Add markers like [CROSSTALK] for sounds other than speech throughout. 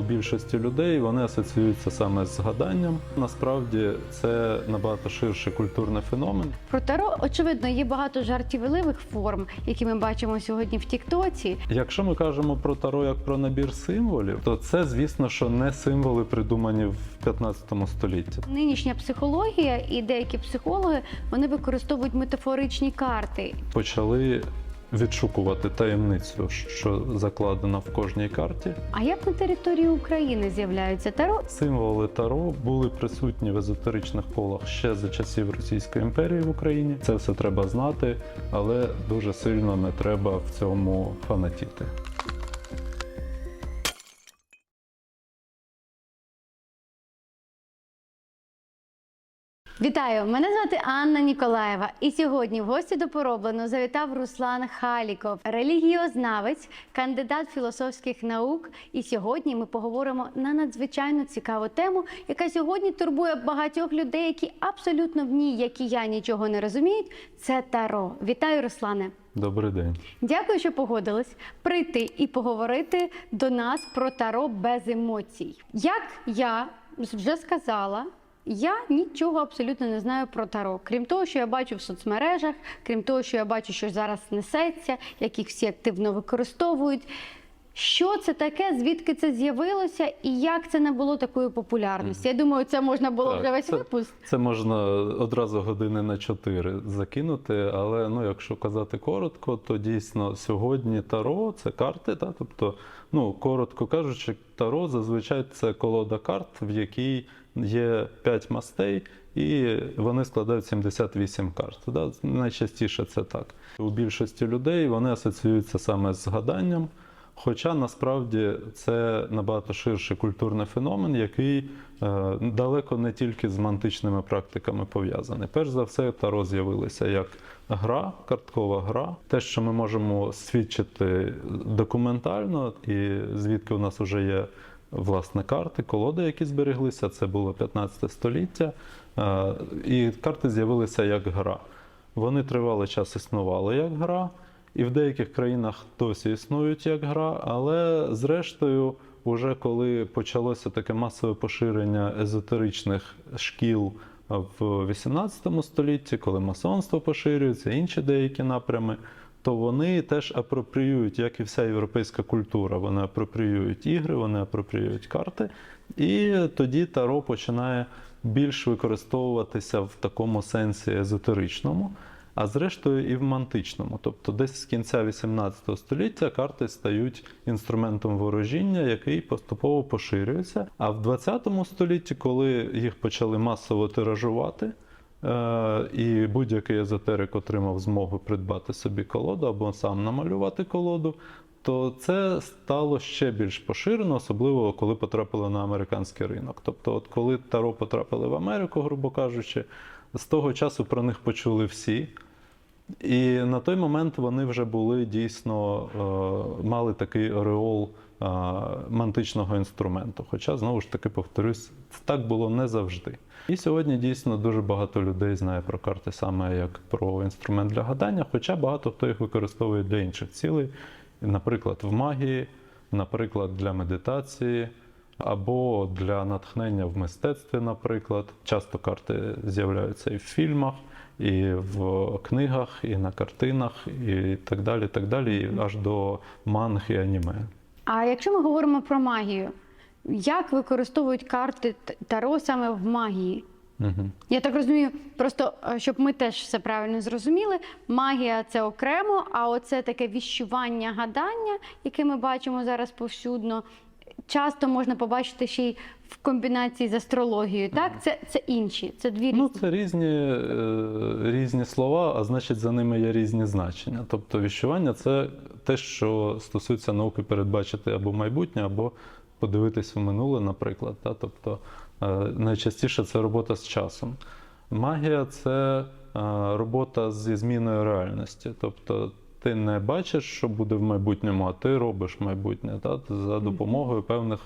у більшості людей вони асоціюються саме з гаданням. Насправді це набагато ширший культурний феномен. Про таро, очевидно, є багато жартівливих форм, які ми бачимо сьогодні в Тіктоці. Якщо ми кажемо про таро як про набір символів, то це, звісно, що не символи придумані в 15 столітті. Нинішня психологія і деякі психологи вони використовують метафоричні карти. Почали відшукувати таємницю, що закладена в кожній карті. А як на території України з'являються таро? Символи Таро були присутні в езотеричних колах ще за часів Російської імперії в Україні. Це все треба знати, але дуже сильно не треба в цьому фанатіти. Вітаю! Мене звати Анна Ніколаєва. І сьогодні в гості до пороблену завітав Руслан Халіков, релігіознавець, кандидат філософських наук. І сьогодні ми поговоримо на надзвичайно цікаву тему, яка сьогодні турбує багатьох людей, які абсолютно в ній, як і я, нічого не розуміють. Це таро. Вітаю, Руслане! Добрий день. Дякую, що погодились прийти і поговорити до нас про таро без емоцій. Як я вже сказала. Я нічого абсолютно не знаю про таро, крім того, що я бачу в соцмережах, крім того, що я бачу, що зараз несеться, як їх всі активно використовують. Що це таке, звідки це з'явилося, і як це не було такої популярності? Я думаю, це можна було Так, вже весь це- випуск. Це можна одразу години на чотири закинути, але ну, якщо казати коротко, то дійсно сьогодні таро це карти. Та? Тобто, ну, коротко кажучи, таро зазвичай це колода карт, в якій є 5 мастей, і вони складають 78 карт. Да? Найчастіше це так. У більшості людей вони асоціюються саме з гаданням. Хоча насправді це набагато ширший культурний феномен, який е, далеко не тільки з мантичними практиками пов'язаний. Перш за все, таро з'явилося як гра, карткова гра. Те, що ми можемо свідчити документально, і звідки у нас вже є власне карти, колоди, які збереглися, це було 15 століття. Е, І карти з'явилися як гра. Вони тривалий час існували як гра. І в деяких країнах досі існують як гра, але зрештою, уже коли почалося таке масове поширення езотеричних шкіл в 18 столітті, коли масонство поширюється, інші деякі напрями, то вони теж апропріюють, як і вся європейська культура. Вони апропріюють ігри, вони апропріюють карти, і тоді таро починає більш використовуватися в такому сенсі езотеричному а зрештою і в мантичному. Тобто десь з кінця 18 століття карти стають інструментом ворожіння, який поступово поширюється. А в 20 столітті, коли їх почали масово тиражувати, і будь-який езотерик отримав змогу придбати собі колоду або сам намалювати колоду. То це стало ще більш поширено, особливо коли потрапили на американський ринок. Тобто, от коли Таро потрапили в Америку, грубо кажучи, з того часу про них почули всі. І на той момент вони вже були дійсно е, мали такий ореол е, мантичного інструменту. Хоча, знову ж таки, повторюсь, так було не завжди. І сьогодні дійсно дуже багато людей знає про карти саме як про інструмент для гадання, хоча багато хто їх використовує для інших цілей, наприклад, в магії, наприклад, для медитації. Або для натхнення в мистецтві, наприклад. Часто карти з'являються і в фільмах, і в книгах, і на картинах, і так далі, так далі, і аж до манг і аніме. А якщо ми говоримо про магію, як використовують карти Таро саме в магії? Угу. Я так розумію, просто е, щоб ми теж все правильно зрозуміли, магія це окремо, а оце таке віщування гадання, яке ми бачимо зараз повсюдно, часто можна побачити ще й в комбінації з астрологією. Так, це, це інші, це дві Ну, різні. це різні, е, різні слова, а значить, за ними є різні значення. Тобто, віщування це те, що стосується науки передбачити або майбутнє, або подивитись в минуле, наприклад. Та? Тобто, е, найчастіше це робота з часом. Магія це е, робота зі зміною реальності. Тобто, ти не бачиш, що буде в майбутньому, а ти робиш майбутнє та? за допомогою певних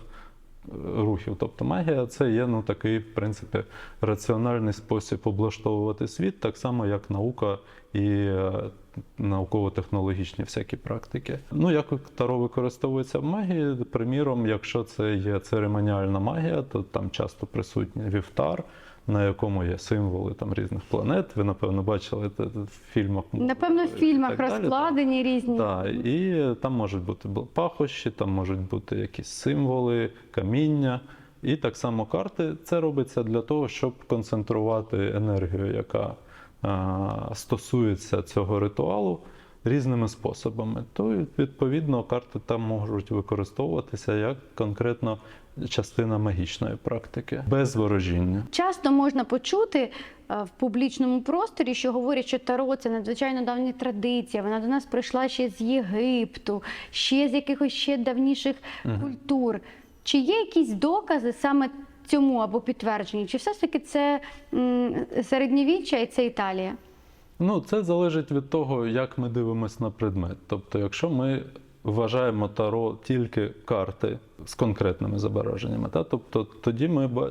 рухів. Тобто магія це є ну, такий, в принципі, раціональний спосіб облаштовувати світ, так само як наука і е, науково-технологічні всякі практики. Ну, як таро використовується в магії, приміром, якщо це є церемоніальна магія, то там часто присутній вівтар, на якому є символи там різних планет. Ви, напевно, бачили це в фільмах. Напевно, в фільмах так далі, розкладені різні. Так, і там можуть бути пахощі, там можуть бути якісь символи, каміння. І так само карти. Це робиться для того, щоб концентрувати енергію, яка стосується цього ритуалу різними способами. То відповідно карти там можуть використовуватися як конкретно частина магічної практики без ворожіння. Часто можна почути е, в публічному просторі, що говорять, що таро це надзвичайно давня традиція. Вона до нас прийшла ще з Єгипту, ще з якихось ще давніших культур. Чи є якісь докази саме цьому або підтверджені? Чи все ж таки це середньовіччя і це Італія? Ну, це залежить від того, як ми дивимося на предмет. Тобто, якщо ми вважаємо таро тільки карти з конкретними зображеннями, та, тобто тоді ми е,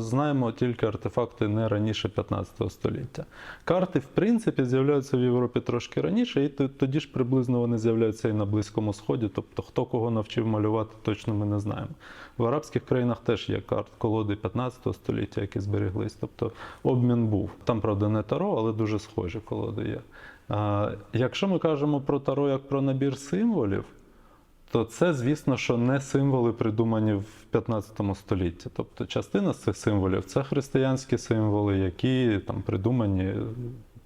знаємо тільки артефакти не раніше 15 століття. Карти, в принципі, з'являються в Європі трошки раніше, і тоді ж приблизно вони з'являються і на Близькому Сході. Тобто, хто кого навчив малювати, точно ми не знаємо. В арабських країнах теж є карт колоди 15 століття, які збереглись. Тобто обмін був. Там, правда, не таро, але дуже схожі колоди є. А, якщо ми кажемо про таро як про набір символів, то це, звісно, що не символи, придумані в 15 столітті. Тобто частина з цих символів це християнські символи, які там придумані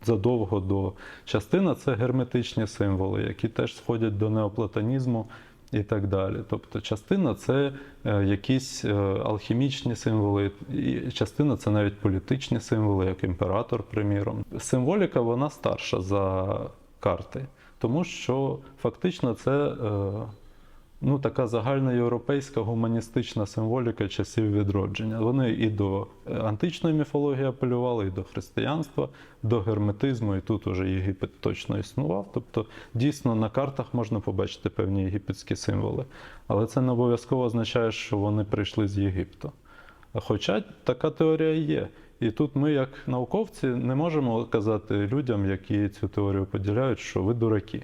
задовго до частина це герметичні символи, які теж сходять до неоплатонізму і так далі. Тобто частина це е, якісь е, алхімічні символи, і частина це навіть політичні символи, як імператор, приміром. Символіка вона старша за карти, тому що фактично це. Ну, така загальноєвропейська гуманістична символіка часів відродження. Вони і до е, античної міфології апелювали, і до християнства, до герметизму, і тут уже Єгипет точно існував. Тобто, дійсно, на картах можна побачити певні єгипетські символи. Але це не обов'язково означає, що вони прийшли з Єгипту. Хоча така теорія є. І тут ми, як науковці, не можемо казати людям, які цю теорію поділяють, що ви дураки.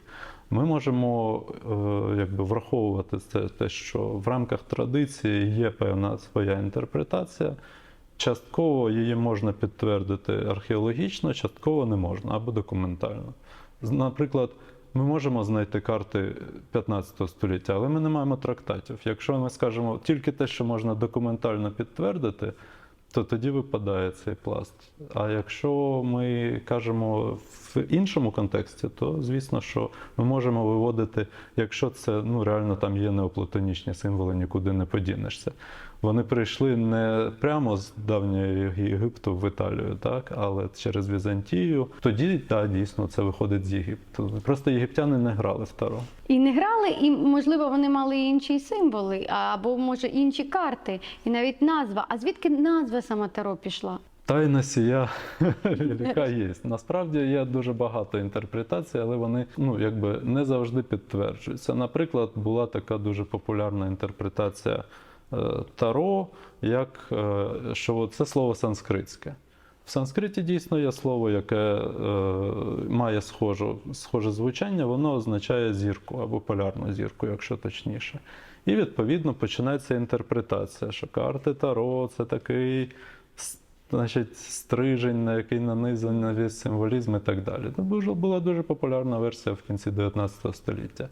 Ми можемо е, якби враховувати це, те, що в рамках традиції є певна своя інтерпретація. Частково її можна підтвердити археологічно, частково не можна або документально. Наприклад, ми можемо знайти карти 15 століття, але ми не маємо трактатів. Якщо ми скажемо тільки те, що можна документально підтвердити, то тоді випадає цей пласт. А якщо ми кажемо в іншому контексті, то звісно, що ми можемо виводити, якщо це ну реально там є неоплатонічні символи, нікуди не подінешся. Вони прийшли не прямо з давнього Єгипту в Італію, так, але через Візантію. Тоді так, дійсно це виходить з Єгипту. Просто єгиптяни не грали в таро. І не грали, і можливо вони мали інші символи, або може інші карти, і навіть назва. А звідки назва сама Таро пішла? Тайна сія [LAUGHS] яка є. Насправді є дуже багато інтерпретацій, але вони ну якби не завжди підтверджуються. Наприклад, була така дуже популярна інтерпретація таро, як е, що це слово санскритське. В санскриті дійсно є слово, яке е, має схожу, схоже звучання, воно означає зірку або полярну зірку, якщо точніше. І відповідно починається інтерпретація, що карти Таро це такий значить, стрижень, на який нанизаний весь символізм і так далі. Це була дуже популярна версія в кінці 19 століття.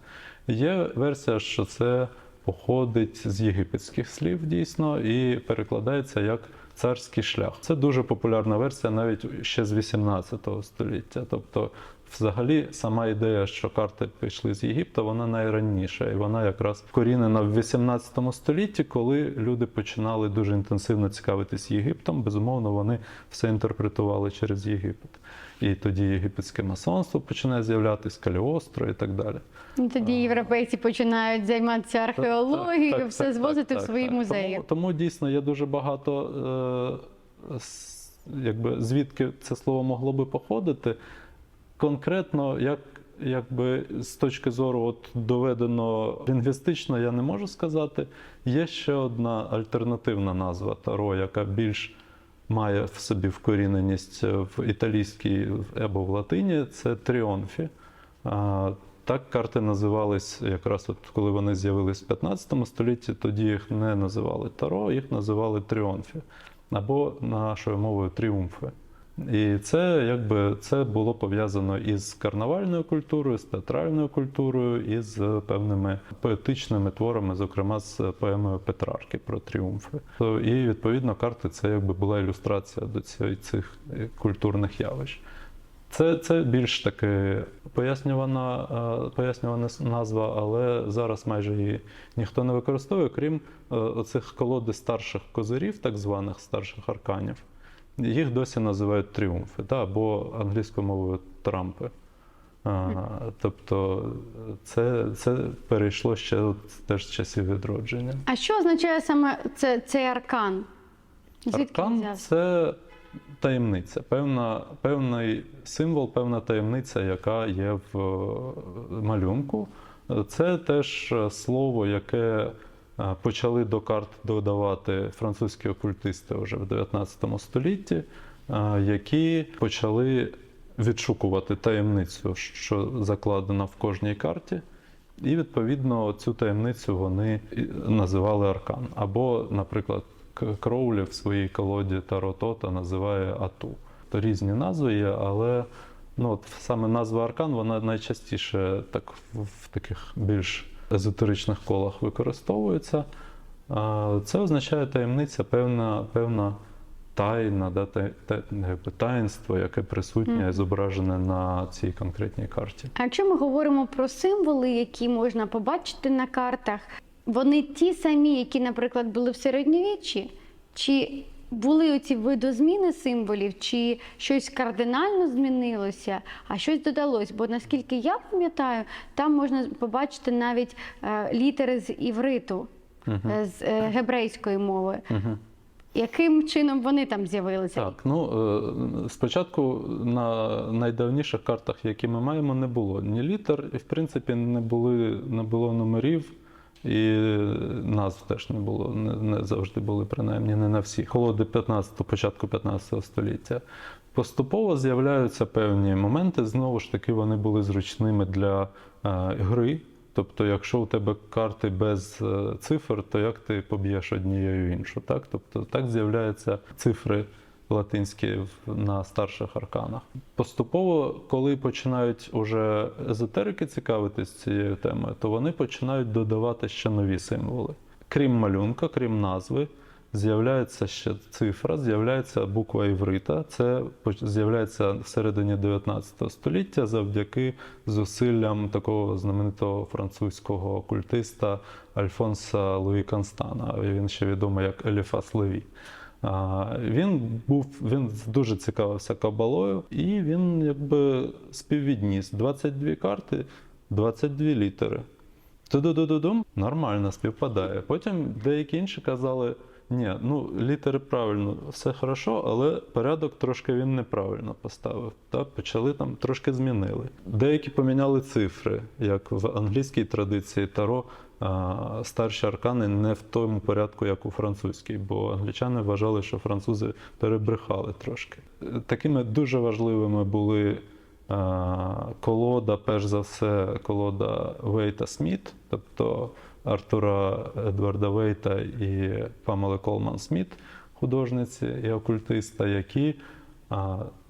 Є версія, що це походить з єгипетських слів дійсно і перекладається як царський шлях. Це дуже популярна версія навіть ще з 18 століття. Тобто, взагалі, сама ідея, що карти пішли з Єгипта, вона найраніша, і вона якраз вкорінена в 18 столітті, коли люди починали дуже інтенсивно цікавитись Єгиптом. Безумовно, вони все інтерпретували через Єгипет. І тоді єгипетське масонство починає з'являтися, Каліостро і так далі. І тоді європейці починають займатися археологією, Так, так, все так, звозити так, в свої так. музеї. Тому, тому дійсно є дуже багато, е, якби, звідки це слово могло би походити. Конкретно, як, якби з точки зору от, доведено лінгвістично, я не можу сказати. Є ще одна альтернативна назва Таро, яка більш має в собі вкоріненість в італійській або в латині, це тріонфі. Так карти називались якраз от коли вони з'явились в 15 столітті, тоді їх не називали таро, їх називали тріонфі або нашою мовою тріумфи. І це якби це було пов'язано із карнавальною культурою, з театральною культурою і з певними поетичними творами, зокрема з поемою Петрарки про тріумфи. І відповідно карти це якби була ілюстрація до цих е, культурних явищ. Це, це більш таки пояснювана, е, пояснювана назва, але зараз майже її ніхто не використовує, крім е, оцих колоди старших козирів, так званих старших арканів. Їх досі називають тріумфи, да, або англійською мовою трампи. А, тобто це, це перейшло ще от теж з часів відродження. А що означає саме це, цей аркан? Звідки Аркан це таємниця, певна, певний символ, певна таємниця, яка є в малюнку. Це теж слово, яке почали до карт додавати французькі окультисти вже в 19 столітті, які почали відшукувати таємницю, що закладена в кожній карті. І відповідно цю таємницю вони називали аркан. Або, наприклад, Кроулі в своїй колоді Таро-Тота називає Ату. То різні назви є, але ну, от саме назва аркан вона найчастіше так в таких більш езотеричних колах використовується. Це означає таємниця, певна, певна тайна, да, та, та, таїнство, яке присутнє і зображене на цій конкретній карті. А якщо ми говоримо про символи, які можна побачити на картах, вони ті самі, які, наприклад, були в середньовіччі? Чи були оці видозміни символів, чи щось кардинально змінилося, а щось додалось? Бо наскільки я пам'ятаю, там можна побачити навіть е, літери з івриту, Мгм. е, з е, гебрейської мови. Мгм. Яким чином вони там з'явилися? Так, ну спочатку на найдавніших картах, які ми маємо, не було ні літер, і в принципі не були не було номерів, і назв теж не було. Не, не завжди були, принаймні, не на всіх. Колоди 15, початку 15 століття. Поступово з'являються певні моменти. Знову ж таки, вони були зручними для е, гри. Тобто, якщо у тебе карти без е, цифр, то як ти поб'єш однією іншу? Так? Тобто так з'являються цифри латинські на старших арканах. Поступово, коли починають уже езотерики цікавитись цією темою, то вони починають додавати ще нові символи. Крім малюнка, крім назви, з'являється ще цифра, з'являється буква іврита. Це з'являється в середині 19 століття завдяки зусиллям такого знаменитого французького окультиста Альфонса Луї Констана. Він ще відомий як Еліфас Леві. Він був він дуже цікавився кабалою, і він якби співвідніс 22 карти, 22 літери. Ту-ду-ду-ду-дум, нормально співпадає. Потім деякі інші казали: ні, ну літери правильно, все хорошо, але порядок трошки він неправильно поставив. Та почали там трошки змінили. Деякі поміняли цифри, як в англійській традиції таро. Старші аркани не в тому порядку, як у французькій, бо англічани вважали, що французи перебрехали трошки. Такими дуже важливими були колода, перш за все, колода Вейта Сміт, тобто Артура Едварда Вейта і Памели Колман Сміт, художниці і окультиста, які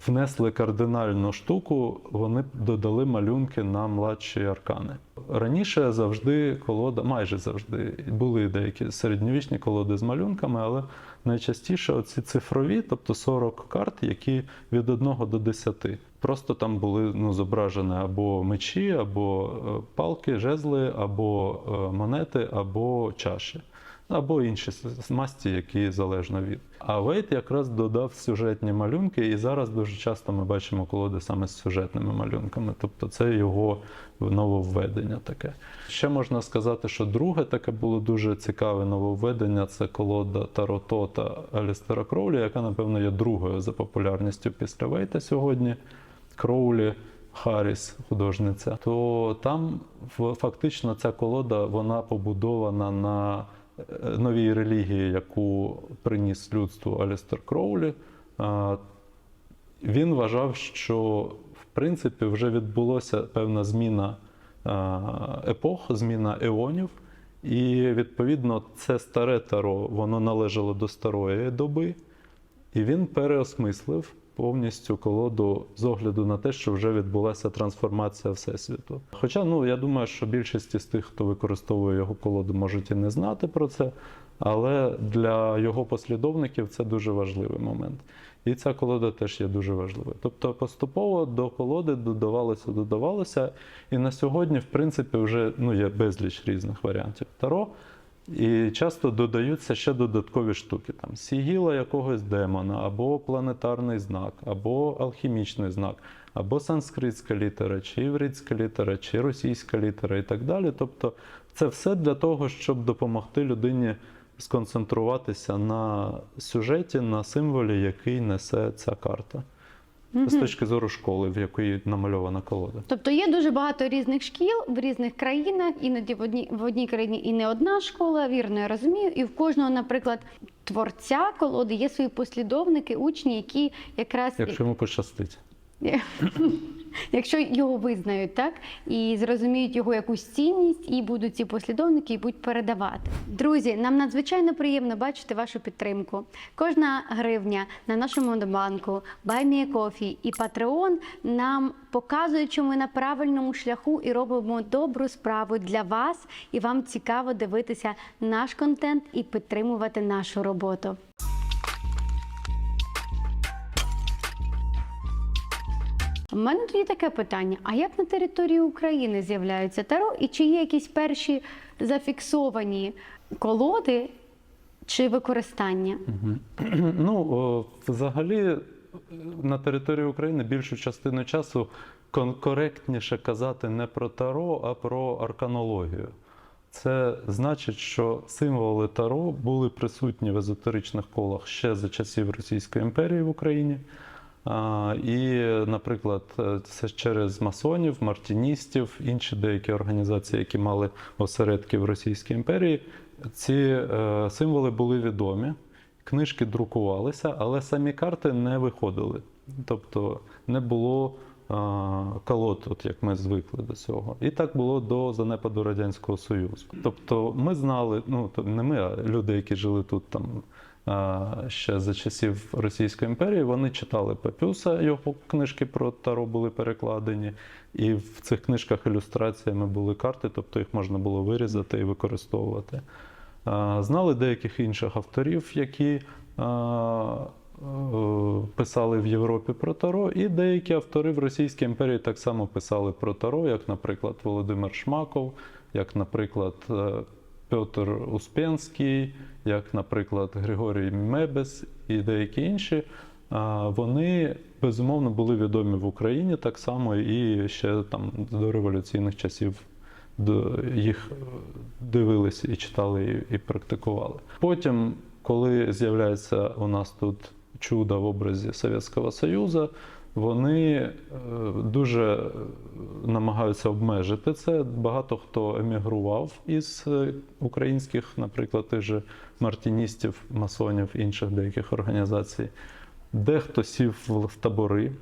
внесли кардинальну штуку, вони додали малюнки на младші аркани. Раніше завжди колода, майже завжди були деякі середньовічні колоди з малюнками, але найчастіше оці цифрові, тобто 40 карт, які від 1 до 10. Просто там були ну, зображені або мечі, або е, палки, жезли, або е, монети, або чаші, або інші масті, які залежно від. А Вейт якраз додав сюжетні малюнки, і зараз дуже часто ми бачимо колоди саме з сюжетними малюнками. Тобто це його нововведення таке. Ще можна сказати, що друге таке було дуже цікаве нововведення це колода Таротота Алістера Кроулі, яка, напевно, є другою за популярністю після Вейта сьогодні. Кроулі Харріс, художниця, то там фактично ця колода вона побудована на е, новій релігії, яку приніс людству Алістер Кроулі. Він вважав, що в принципі, вже відбулося певна зміна е, епох, зміна еонів. І відповідно це старе таро, воно належало до старої доби, і він переосмислив повністю колоду з огляду на те, що вже відбулася трансформація Всесвіту. Хоча, ну я думаю, що більшість із тих, хто використовує його колоду, можуть і не знати про це, але для його послідовників це дуже важливий момент. І ця колода теж є дуже важливою. Тобто поступово до колоди додавалося, додавалося, і на сьогодні, в принципі, вже ну, є безліч різних варіантів таро. І часто додаються ще додаткові штуки, там сігіла якогось демона, або планетарний знак, або алхімічний знак, або санскритська літера, чи івритська літера, чи російська літера і так далі. Тобто це все для того, щоб допомогти людині сконцентруватися на сюжеті, на символі, який несе ця карта. З точки зору школи, в якої намальована колода. Тобто є дуже багато різних шкіл в різних країнах, іноді в одній в одній країні і не одна школа, вірно, я розумію. І в кожного, наприклад, творця колоди є свої послідовники, учні, які якраз Якщо йому пощастить. [LAUGHS] якщо його визнають, так і зрозуміють його якусь цінність, і будуть ці послідовники і будуть передавати. Друзі, нам надзвичайно приємно бачити вашу підтримку. Кожна гривня на нашому монобанку, Кофі і Patreon нам показують, що ми на правильному шляху і робимо добру справу для вас, і вам цікаво дивитися наш контент і підтримувати нашу роботу. У мене тоді таке питання: а як на території України з'являються таро, і чи є якісь перші зафіксовані колоди чи використання? [CLEARS THROAT] Ну, взагалі, е, на території України більшу частину часу коректніше казати не про таро, а про арканологію. Це значить, що символи таро були присутні в езотеричних колах ще за часів Російської імперії в Україні. І, наприклад, е, це через масонів, мартіністів, інші деякі організації, які мали осередки в Російській імперії, ці е, символи були відомі, книжки друкувалися, але самі карти не виходили. Тобто не було колод, от як ми звикли до цього. І так було до занепаду Радянського Союзу. Тобто ми знали, ну не ми, а люди, які жили тут там ще за часів Російської імперії, вони читали Папюса, його книжки про Таро були перекладені, і в цих книжках ілюстраціями були карти, тобто їх можна було вирізати і використовувати. Знали деяких інших авторів, які е, писали в Європі про Таро, і деякі автори в Російській імперії так само писали про Таро, як, наприклад, Володимир Шмаков, як, наприклад, е, Петр Успенський, як, наприклад, Григорій Мебес і деякі інші. Вони безумовно були відомі в Україні так само і ще там до революційних часів їх е, дивилися і читали, і практикували. Потім, коли з'являється у нас тут чудо в образі Совєтського Союзу, вони е, дуже е, намагаються обмежити це. Багато хто емігрував із е, українських, наприклад, тих же мартіністів, масонів, інших деяких організацій. Дехто сів в в табори,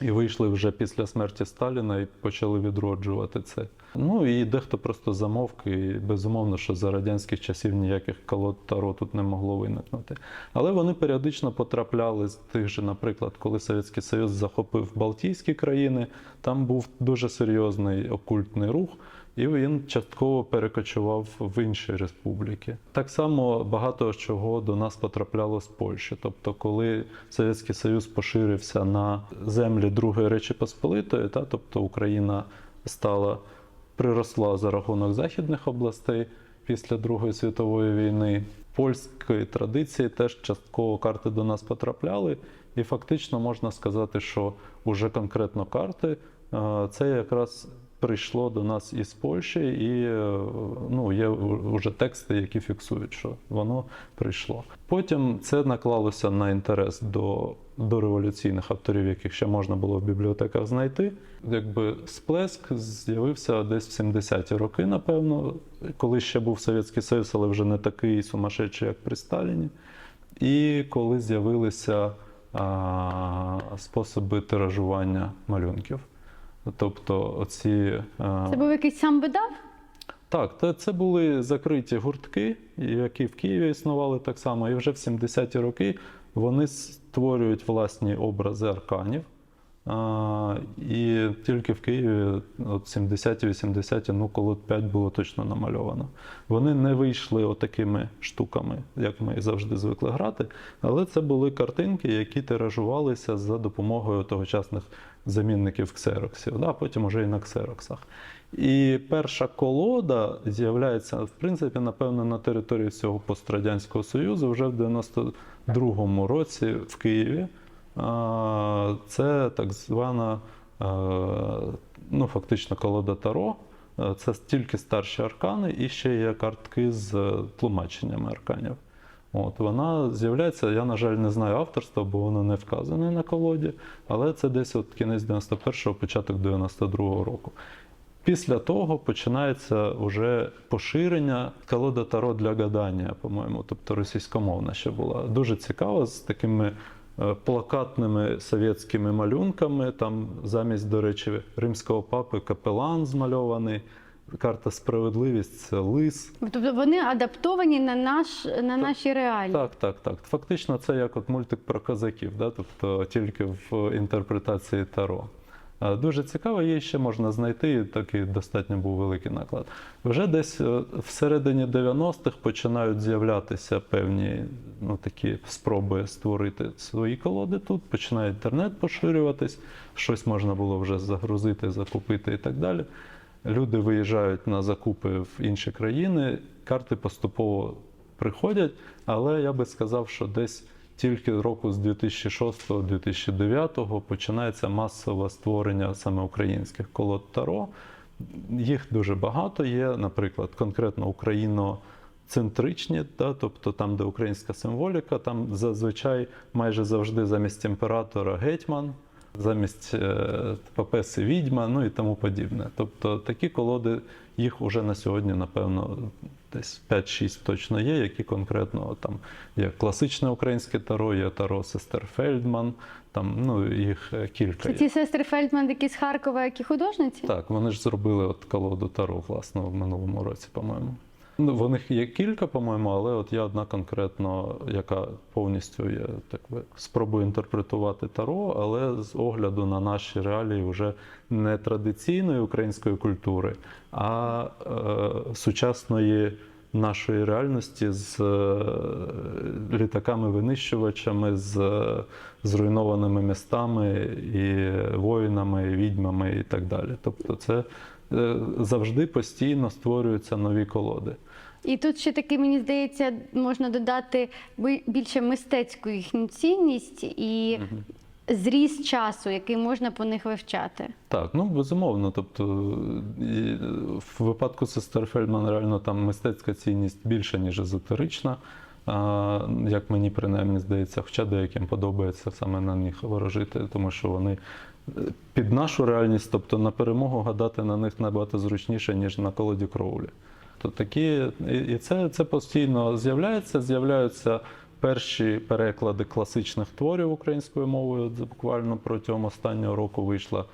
і вийшли вже після смерті Сталіна і почали відроджувати це. Ну і дехто просто замовк, і безумовно, що за радянських часів ніяких колод Таро тут не могло виникнути. Але вони періодично потрапляли з тих же, наприклад, коли Совєтський Союз захопив Балтійські країни, там був дуже серйозний окультний рух. І він частково перекочував в інші республіки. Так само багато чого до нас потрапляло з Польщі. Тобто, коли Совєтський Союз поширився на землі Другої Речі Посполитої, та, тобто Україна стала приросла за рахунок західних областей після Другої світової війни. Польської традиції теж частково карти до нас потрапляли, і фактично можна сказати, що уже конкретно карти це якраз прийшло до нас із Польщі, і е, ну, є вже тексти, які фіксують, що воно прийшло. Потім це наклалося на інтерес до, до революційних авторів, яких ще можна було в бібліотеках знайти. Якби сплеск з'явився десь в 70-ті роки, напевно, коли ще був Совєтський Союз, але вже не такий сумасшедший, як при Сталіні. І коли з'явилися а, способи тиражування малюнків. Тобто, оці. Це був якийсь сам видав? так, це, це були закриті гуртки, які в Києві існували так само. І вже в 70-ті роки вони створюють власні образи арканів. І тільки в Києві от 70-ті, 80-ті, ну, коло 5 було точно намальовано. Вони не вийшли отакими штуками, як ми завжди звикли грати, але це були картинки, які тиражувалися за допомогою тогочасних замінників ксероксів, да, потім уже і на ксероксах. І перша колода з'являється, в принципі, напевно, на території всього пострадянського союзу вже в 92-му році в Києві. Це так звана, е, ну, фактично, колода Таро. Е, Це тільки старші аркани, і ще є картки з е, тлумаченнями арканів. От, вона з'являється, я, на жаль, не знаю авторства, бо воно не вказане на колоді, але це десь от кінець 91-го, початок 92-го року. Після того починається вже поширення колода Таро для гадання, по-моєму, тобто російськомовна ще була. Дуже цікава, з такими плакатними совєтськими малюнками. Там замість, до речі, римського папи капелан змальований. Карта справедливість це лис. Тобто вони адаптовані на наш на наші реалії. Так, так, так. Фактично, це як от мультик про козаків, да? тобто тільки в інтерпретації Таро. Е, Дуже цікаво, її ще можна знайти, такий достатньо був великий наклад. Вже десь е, всередині 90-х починають з'являтися певні ну, такі спроби створити свої колоди тут, починає інтернет поширюватись, щось можна було вже загрузити, закупити і так далі. Люди виїжджають на закупи в інші країни, карти поступово приходять, але я би сказав, що десь тільки року з 2006-2009 починається масове створення саме українських колод Таро. Їх дуже багато є, наприклад, конкретно україноцентричні, да, тобто там, де українська символіка, там зазвичай майже завжди замість імператора гетьман, замість е, папеси відьма, ну і тому подібне. Тобто такі колоди, їх уже на сьогодні, напевно, десь 5-6 точно є, які конкретно там є класичне українське таро, є таро сестер Фельдман, там ну їх е, кілька. Це є. ті сестри Фельдман, які з Харкова, які художниці? Так, вони ж зробили от колоду Таро, власне, в минулому році, по-моєму. Ну, в них є кілька, по-моєму, але от є одна конкретно, яка повністю є так би спробую інтерпретувати Таро, але з огляду на наші реалії вже не традиційної української культури, а е, сучасної нашої реальності з е, літаками-винищувачами, з е, зруйнованими містами і воїнами, і відьмами і так далі. Тобто, це завжди постійно створюються нові колоди. І тут ще таки, мені здається, можна додати більше мистецьку їхню цінність і зріз часу, який можна по них вивчати. Так, ну безумовно. Тобто, в випадку сестер Фельдман реально там мистецька цінність більша, ніж езотерична. Як мені принаймні здається, хоча деяким подобається саме на них ворожити, тому що вони е, під нашу реальність, тобто на перемогу гадати на них набагато зручніше, ніж на колоді кроулі. То такі, і це, це постійно з'являється. З'являються перші переклади класичних творів українською мовою. Буквально протягом останнього року вийшла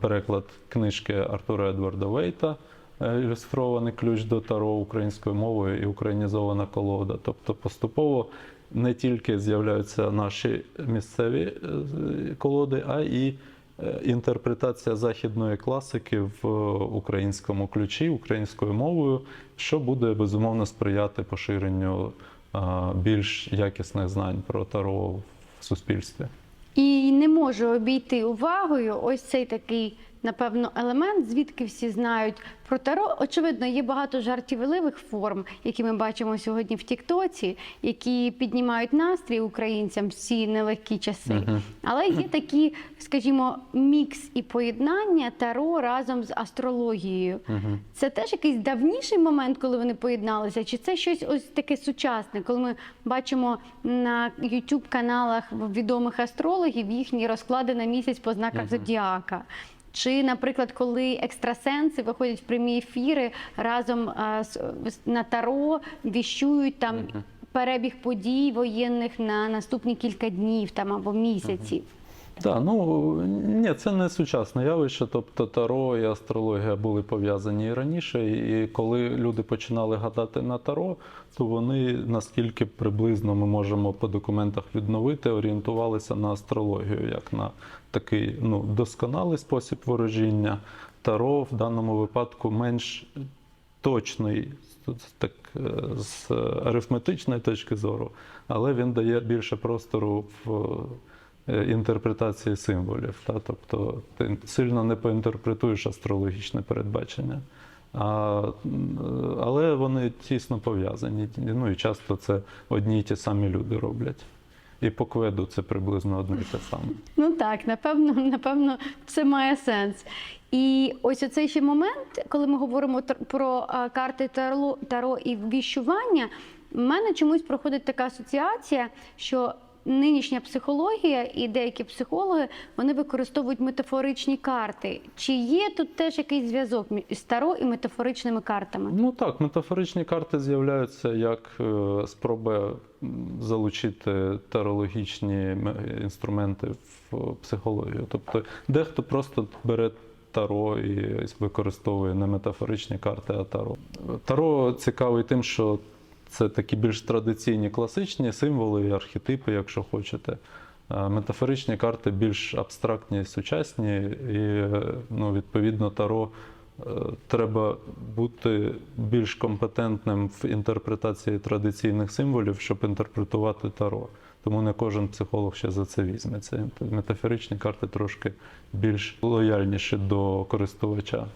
переклад книжки Артура Едварда Вейта, ілюстрований ключ до Таро українською мовою і українізована колода. Тобто поступово не тільки з'являються наші місцеві е, колоди, а і е, інтерпретація західної класики в українському ключі, українською мовою, що буде безумовно сприяти поширенню більш якісних знань про Таро в суспільстві. І не можу обійти увагою ось цей такий, напевно, елемент, звідки всі знають про таро. Очевидно, є багато жартівливих форм, які ми бачимо сьогодні в Тіктоці, які піднімають настрій українцям в ці нелегкі часи. Але є [CLEARS THROAT] такі, скажімо, мікс і поєднання таро разом з астрологією. Це теж якийсь давніший момент, коли вони поєдналися, чи це щось ось таке сучасне, коли ми бачимо на youtube каналах відомих астрологів їхні розклади на місяць по знаках Мгм. зодіака. Чи, наприклад, коли екстрасенси виходять в прямі ефіри разом з- на таро, віщують там перебіг подій воєнних на наступні кілька днів там або місяців. Так, ну ні, це не сучасне явище. Тобто таро і астрологія були пов'язані і раніше. І коли люди починали гадати на таро, то вони наскільки приблизно ми можемо по документах відновити, орієнтувалися на астрологію як на такий ну, досконалий спосіб ворожіння. Таро в даному випадку менш точний так, е, з арифметичної точки зору, але він дає більше простору в інтерпретації символів. Та? Тобто ти сильно не поінтерпретуєш астрологічне передбачення. А, але вони тісно пов'язані. Ну і часто це одні й ті самі люди роблять. І по кведу це приблизно одне й те саме. Ну так, напевно, напевно, це має сенс. І ось оцей ще момент, коли ми говоримо про карти таро і віщування, в мене чомусь проходить така асоціація, що нинішня психологія і деякі психологи вони використовують метафоричні карти. Чи є тут теж якийсь зв'язок між таро і метафоричними картами? Ну так, метафоричні карти з'являються як е, спроба залучити тарологічні інструменти в психологію. Тобто дехто просто бере таро і використовує не метафоричні карти, а таро. Таро цікавий тим, що це такі більш традиційні класичні символи архетипи, якщо хочете. Метафоричні карти більш абстрактні і сучасні, і е, ну, відповідно таро е, треба бути більш компетентним в інтерпретації традиційних символів, щоб інтерпретувати таро. Тому не кожен психолог ще за це візьметься. Метафоричні карти трошки більш лояльніші до користувача.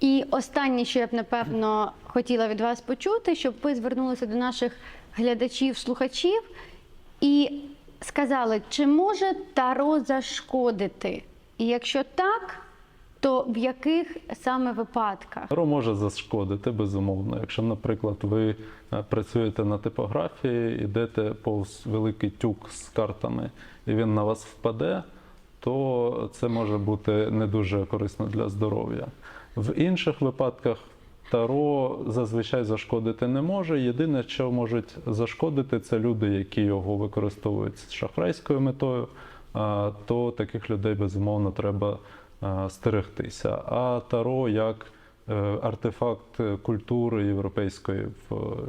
І останнє, що я б напевно хотіла від вас почути, щоб ви звернулися до наших глядачів, слухачів і сказали, чи може таро зашкодити? І якщо так, то в яких саме випадках? Таро може зашкодити, безумовно. Якщо, наприклад, ви е, працюєте на типографії, йдете повз великий тюк з картами, і він на вас впаде, то це може бути не дуже корисно для здоров'я. В інших випадках таро зазвичай зашкодити не може. Єдине, що можуть зашкодити, це люди, які його використовують з шахрайською метою. То таких людей безумовно треба стерегтися. А таро як е, артефакт культури європейської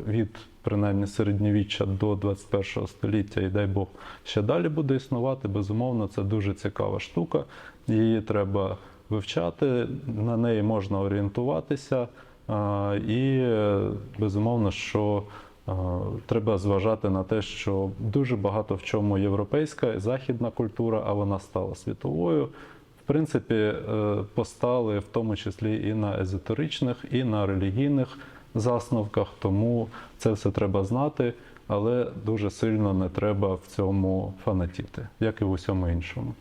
від принаймні середньовіччя до 21 століття, і дай Бог ще далі буде існувати. Безумовно, це дуже цікава штука. Її треба вивчати, на неї можна орієнтуватися. І безумовно, що треба зважати на те, що дуже багато в чому європейська і західна культура, а вона стала світовою. В принципі, е, постали в тому числі і на езотеричних, і на релігійних засновках, тому це все треба знати, але дуже сильно не треба в цьому фанатіти, як і в усьому іншому.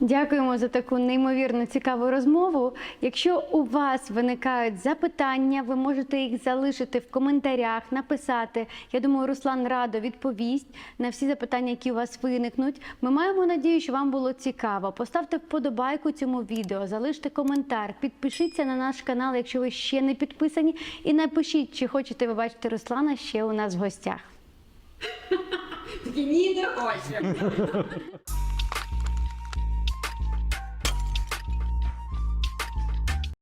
Дякуємо за таку неймовірно цікаву розмову. Якщо у вас виникають запитання, ви можете їх залишити в коментарях, написати. Я думаю, Руслан радо відповість на всі запитання, які у вас виникнуть. Ми маємо надію, що вам було цікаво. Поставте вподобайку цьому відео, залиште коментар, підпишіться на наш канал, якщо ви ще не підписані, і напишіть, чи хочете ви бачити Руслана ще у нас в гостях. Ні, не хочемо.